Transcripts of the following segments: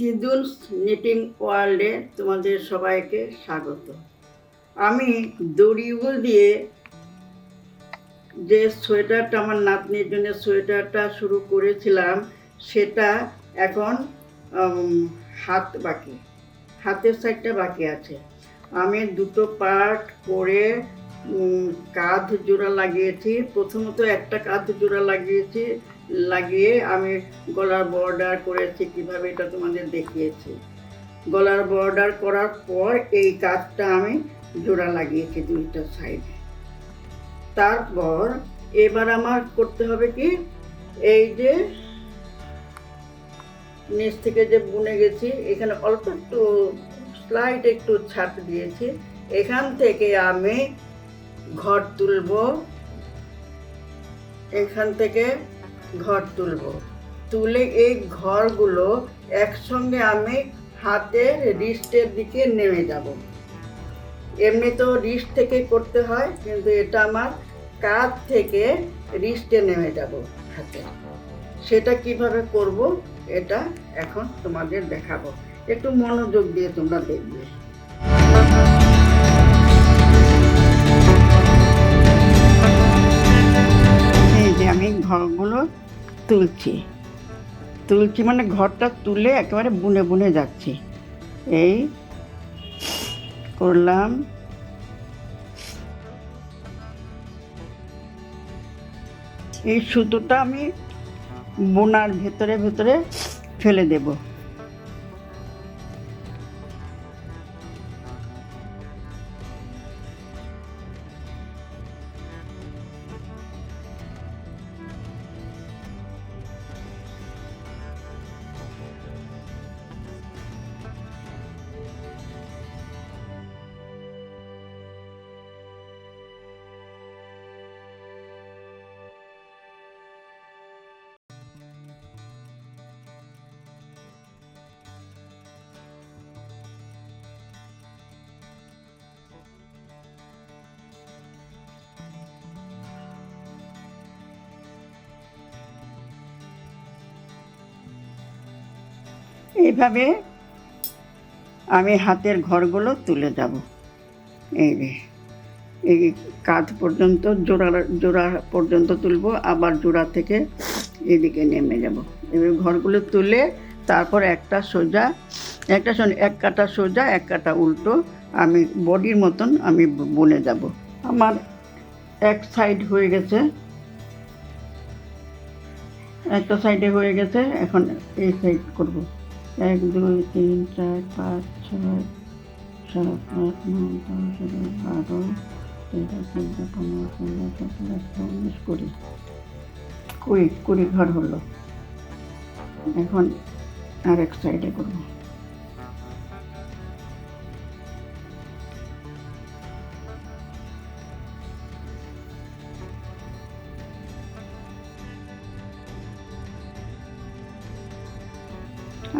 দিদুলস knitting ওয়ার্ল্ডে তোমাদের সবাইকে স্বাগত। আমি দড়ি দিয়ে যে সোয়েটারটা আমার নাতনির জন্য সোয়েটারটা শুরু করেছিলাম, সেটা এখন হাত বাকি, হাতের সাইডটা বাকি আছে। আমি দুটো পার্ট করে কাঁধ জোড়া লাগিয়েছি। প্রথমত একটা কাঁধ জোড়া লাগিয়েছি লাগিয়ে আমি গলার বর্ডার করেছি কীভাবে এটা তোমাদের দেখিয়েছি। গলার বর্ডার করার পর এই কাজটা আমি জোড়া লাগিয়েছি দুইটা সাইডে তারপর এবার আমার করতে হবে কি? এই যে নিচ থেকে যে বুনে গেছি, এখানে অল্প একটু স্লাইড একটু ছাপ দিয়েছি। এখান থেকে আমি ঘর তুলব। এখান থেকে ঘর তুলব। তুলে এই ঘরগুলো একসঙ্গে আমি হাতের রিস্টের দিকে নেমে যাব। এমনি তো রিস্ট থেকে করতে হয়, কিন্তু এটা আমার কাঁধ থেকে রিস্টে নেমে যাব হাতে। সেটা কীভাবে করব, এটা এখন তোমাদের দেখাবো। একটু মনোযোগ দিয়ে তোমরা দেখবে। তুলছি। তুলছি মানে ঘরটা তুলে একেবারে বুনে বুনে যাচ্ছি। এই করলাম। এই সুতোটা আমি বোনার ভেতরে ভেতরে ফেলে দেব। এইভাবে আমি হাতের ঘরগুলো তুলে যাব। এই এই কাঁধ পর্যন্ত, জোড়া জোড়া পর্যন্ত তুলবো, আবার জোড়া থেকে এদিকে নেমে যাব। এবার ঘরগুলো তুলে তারপর একটা সোজা, একটা শোন এক কাটা সোজা, এক কাটা উল্টো আমি বডির মতন আমি বনে যাব। আমার এক সাইড হয়ে গেছে। একটা সাইডে হয়ে গেছে, এখন এই সাইড করব। এক, দুই, তিন, চার, পাঁচ, ছয়, সাত, আট, নয়, দশ, এগারো, বারো, তেরো, চোদ্দ, পনেরো, ষোলো, সতেরো, আঠারো, উনিশ, কুড়ি। কুড়ি কুড়ি ঘর হলো। এখন আর এক সাইডে করব।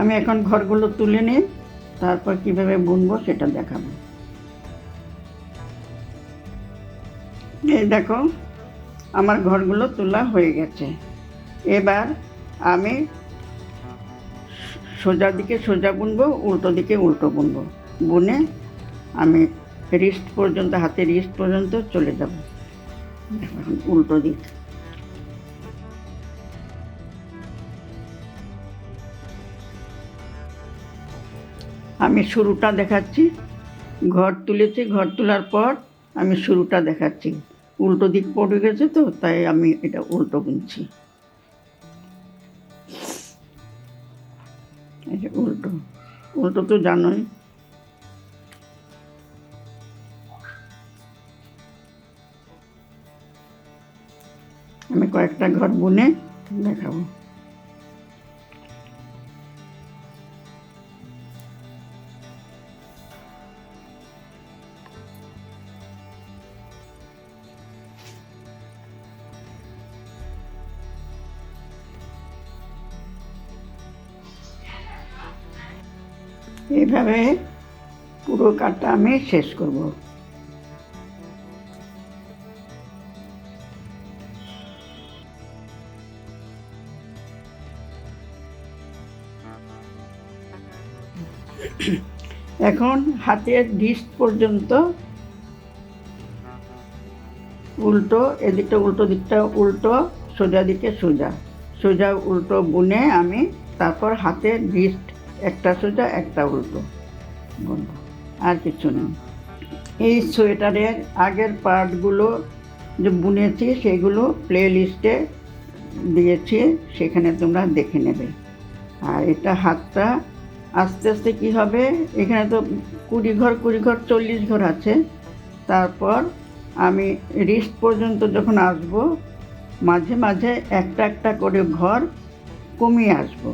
আমি এখন ঘরগুলো তুলে নিই, তারপর কীভাবে বুনবো সেটা দেখাবো। এই দেখো, আমার ঘরগুলো তোলা হয়ে গেছে। এবার আমি সোজা দিকে সোজা বুনবো, উল্টো দিকে উল্টো বুনবো। বুনে আমি রিস্ট পর্যন্ত হাতে রিস্ট পর্যন্ত চলে যাব। উল্টো দিক। আমি শুরুটা দেখাচ্ছি। ঘর তুলেছি, ঘর তোলার পর আমি শুরুটা দেখাচ্ছি। উল্টো দিক পড়ে গেছে তো, তাই আমি এটা উল্টো বুনছি। উল্টো। উল্টো তো জানোই। আমি কয়েকটা ঘর বুনে দেখাবো। এইভাবে পুরো কাজটা আমি শেষ করব। এখন হাতের ডিস্ট পর্যন্ত উল্টো, এদিকটা উল্টো, দিকটা উল্টো, সোজা দিকে সোজা। সোজা উল্টো বুনে আমি তারপর হাতের ডিস্ট একটা সোজা, একটা উল্টো। আর কিছু নেই এই সোয়েটারের আগের পার্টগুলো যে বুনেছি, সেগুলো প্লে লিস্টে দিয়েছি, সেখানে তোমরা দেখে নেবে। আর এটা হাতটা আস্তে আস্তে কি হবে, এখানে তো কুড়ি ঘর কুড়ি ঘর, চল্লিশ ঘর আছে। তারপর আমি রিস্ট পর্যন্ত যখন আসব, মাঝে মাঝে একটা একটা করে ঘর কমিয়ে আসব।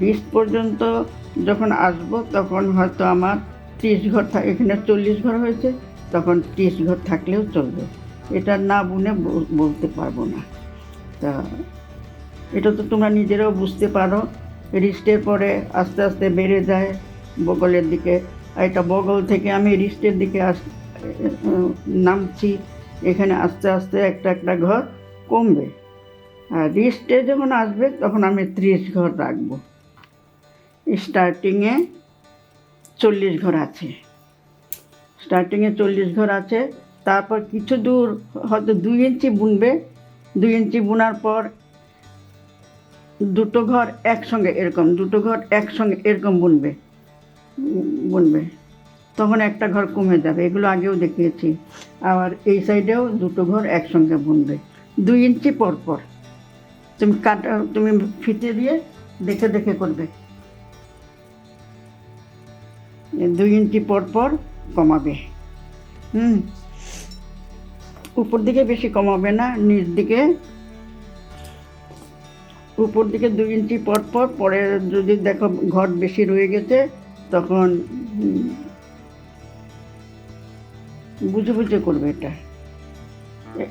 রিস্ট পর্যন্ত যখন আসব, তখন হয়তো আমার ত্রিশ ঘর এখানে চল্লিশ ঘর হয়েছে, তখন ত্রিশ ঘর থাকলেও চলবে। এটা না বুনে বল- বলতে পারব না। তা, এটা তো তোমরা নিজেরাও বুঝতে পারো। রিস্টের পরে আস্তে আস্তে বেড়ে যায় বগলের দিকে। এটা বগল থেকে আমি রিস্টের দিকে আস নামছি। এখানে আস্তে আস্তে একটা একটা ঘর কমবে। রিস্টে যখন আসবে, তখন আমি ত্রিশ ঘর রাখব। স্টার্টিংয়ে চল্লিশ ঘর আছে। স্টার্টিংয়ে চল্লিশ ঘর আছে, তারপর কিছু দূর, হয়তো দুই ইঞ্চি বুনবে। দুই ইঞ্চি বোনার পর দুটো ঘর একসঙ্গে এরকম, দুটো ঘর একসঙ্গে এরকম বুনবে। বুনবে। তখন একটা ঘর কমে যাবে, এগুলো আগেও দেখিয়েছি। আবার এই সাইডেও দুটো ঘর একসঙ্গে বুনবে। দুই ইঞ্চি পর পর তুমি কাটা তুমি ফিতে দিয়ে দেখে দেখে করবে। দুই ইঞ্চি পর পর কমাবে। হুম। উপর দিকে বেশি কমাবে না, নিচ দিকে। উপর দিকে দুই ইঞ্চি পর পর, পরে যদি দেখো ঘর বেশি রয়ে গেছে, তখন বুঝে বুঝে করবে এটা।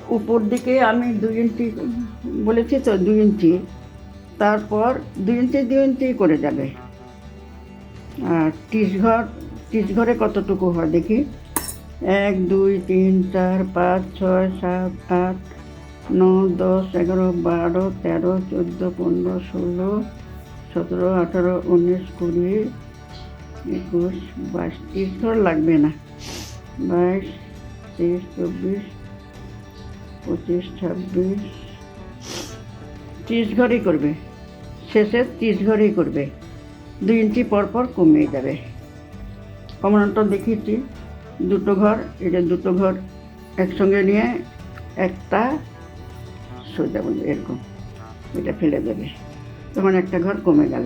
উপর দিকে আমি দুই ইঞ্চি বলেছি তো দুই ইঞ্চি। তারপর দুই ইঞ্চি দুই ইঞ্চি করে যাবে। আর ত্রিশ ঘর ত্রিশ ঘরে কতটুকু হয় দেখি? এক, দুই, তিন, চার, পাঁচ, ছয়, সাত, আট, নয়, দশ, এগারো, বারো, তেরো, চোদ্দ, পনেরো, ষোলো, সতেরো, আঠারো, উনিশ, কুড়ি, একুশ, বাইশ। ত্রিশ ঘর লাগবে না। বাইশ, তেইশ, চব্বিশ, পঁচিশ, ছাব্বিশ ত্রিশ ঘরই করবে। শেষে ত্রিশ ঘরই করবে। দুই ইঞ্চি পরপর পর কমিয়ে যাবে কমানোটা দেখিয়েছি, দুটো ঘর এটা দুটো ঘর একসঙ্গে নিয়ে একটা সোজা বলবে এরকম। এটা ফেলে দেবে। তখন একটা ঘর কমে গেল।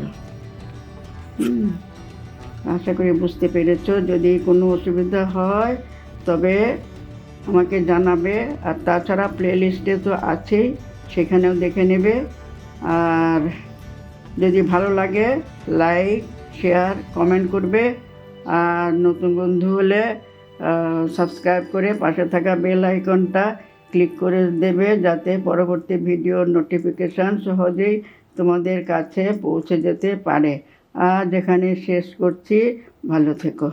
আশা করি বুঝতে পেরেছ। যদি কোনো অসুবিধা হয়, তবে আমাকে জানাবে। আর তাছাড়া প্লে লিস্টে তো আছেই। সেখানেও দেখে নেবে। আর যদি ভালো লাগে লাইক শেয়ার কমেন্ট করবে। আর নতুন বন্ধু হলে সাবস্ক্রাইব করে পাশে থাকা বেল আইকনটা ক্লিক করে দেবে যাতে পরবর্তী ভিডিওর নোটিফিকেশান সহজেই তোমাদের কাছে পৌঁছে যেতে পারে। আর যেখানে শেষ করছি, ভালো থেকো।